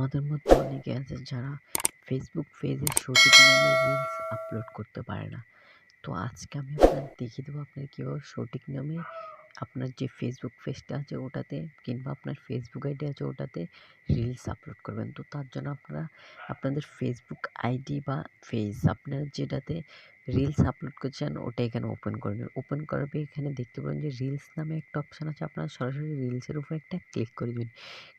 আমাদের মধ্যে অনেকে আছে যারা ফেসবুক পেজে সঠিক নামে রিলস আপলোড করতে পারে না। তো আজকে আমি আপনার দেখিয়ে দেবো আপনার কীভাবে সঠিক নামে আপনার যে ফেসবুক পেজটা আছে ওটাতে কিংবা আপনার ফেসবুক আইডি আছে ওটাতে রিলস আপলোড করবেন। তো তার জন্য আপনারা, আপনাদের ফেসবুক আইডি বা পেজ আপনার যেটাতে রিলস আপলোড করছেন, ওটা এখানে ওপেন করবেন। ওপেন করার পর এখানে দেখতে পাবেন যে রিলস নামে একটা অপশান আছে। আপনারা সরাসরি রিলসের উপর একটা ক্লিক করে দেবেন।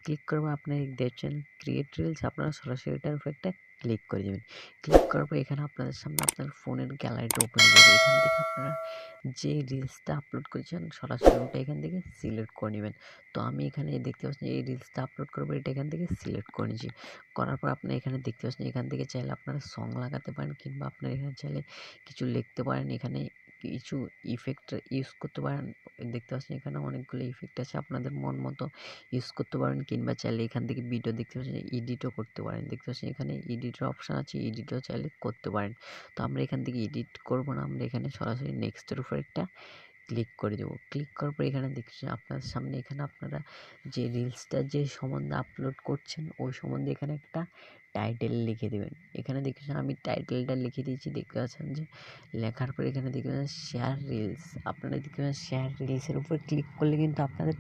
ক্লিক করব আপনার দেখছেন ক্রিয়েট রিলস আপনারা সরাসরি এটার উপর একটা ক্লিক করে দেবেন। ক্লিক করার পর এখানে আপনাদের সামনে আপনার ফোনের গ্যালারিটা ওপেন করবে। এখান থেকে আপনারা যে রিলসটা আপলোড করেছেন, সরাসরি ওটা এখান থেকে সিলেক্ট করে নেবেন। তো আমি এখানে দেখতে পাচ্ছি এই রিলসটা আপলোড করব, এটা এখান থেকে সিলেক্ট করে নিয়েছি করার পর আপনি এখানে দেখতে পাচ্ছেন, এখান থেকে চাইলে আপনারা সং লাগাতে পারেন কিংবা আপনারা এখানে চাইলে কিছু লিখতে পারেন। এখানে কিছু ইফেক্ট ইউজ করতে পারেন। দেখতে পাচ্ছেন এখানে অনেকগুলো ইফেক্ট আছে। আপনাদের মন মতো ইউজ করতে পারেন কিংবা চাইলে এখান থেকে ভিডিও দেখতে পাচ্ছেন এডিটও করতে পারেন। দেখতে পাচ্ছেন এখানে এডিটের অপশান আছে এডিটও চাইলে করতে পারেন। তো আমরা এখান থেকে এডিট করব না, আমরা এখানে সরাসরি নেক্সটের উপর একটা ক্লিক করে দেবো। ক্লিক করার পর এখানে দেখছি আপনার সামনে এখানে আপনারা যে রিলসটা যে সম্বন্ধে আপলোড করছেন, ওই সম্বন্ধে এখানে একটা টাইটেল লিখে দেবেন। এখানে দেখছেন আমি টাইটেলটা লিখে দিয়েছি। দেখতে পাচ্ছেন যে লেখার পর এখানে দেখতে পাচ্ছেন শেয়ার রিলস আপনারা দেখতে পাচ্ছেন শেয়ার রিলসের উপর ক্লিক করলে কিন্তু আপনাদের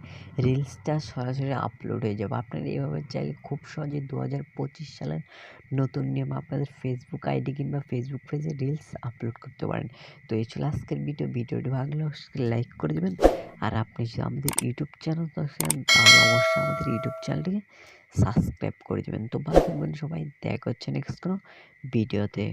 রিলসটা সরাসরি আপলোড হয়ে যাবে। আপনারা এইভাবে চাইলে খুব সহজে দু পঁচিশ সালের নতুন নিয়ম আপনাদের ফেসবুক আইডি কিংবা ফেসবুক পেজে রিলস আপলোড করতে পারেন। তো এই ছিল আজকের ভিডিও ভিডিওটি ভালো লাগলে লাইক করে দেবেন। আর আপনি যদি আমাদের ইউটিউব চ্যানেল দেখেন তাহলে অবশ্যই আমাদের ইউটিউব চ্যানেলটিকে সাবস্ক্রাইব করে দেবেন। তো ভালো থাকবেন সবাই। দেখা হচ্ছে নেক্সট কোনো ভিডিওতে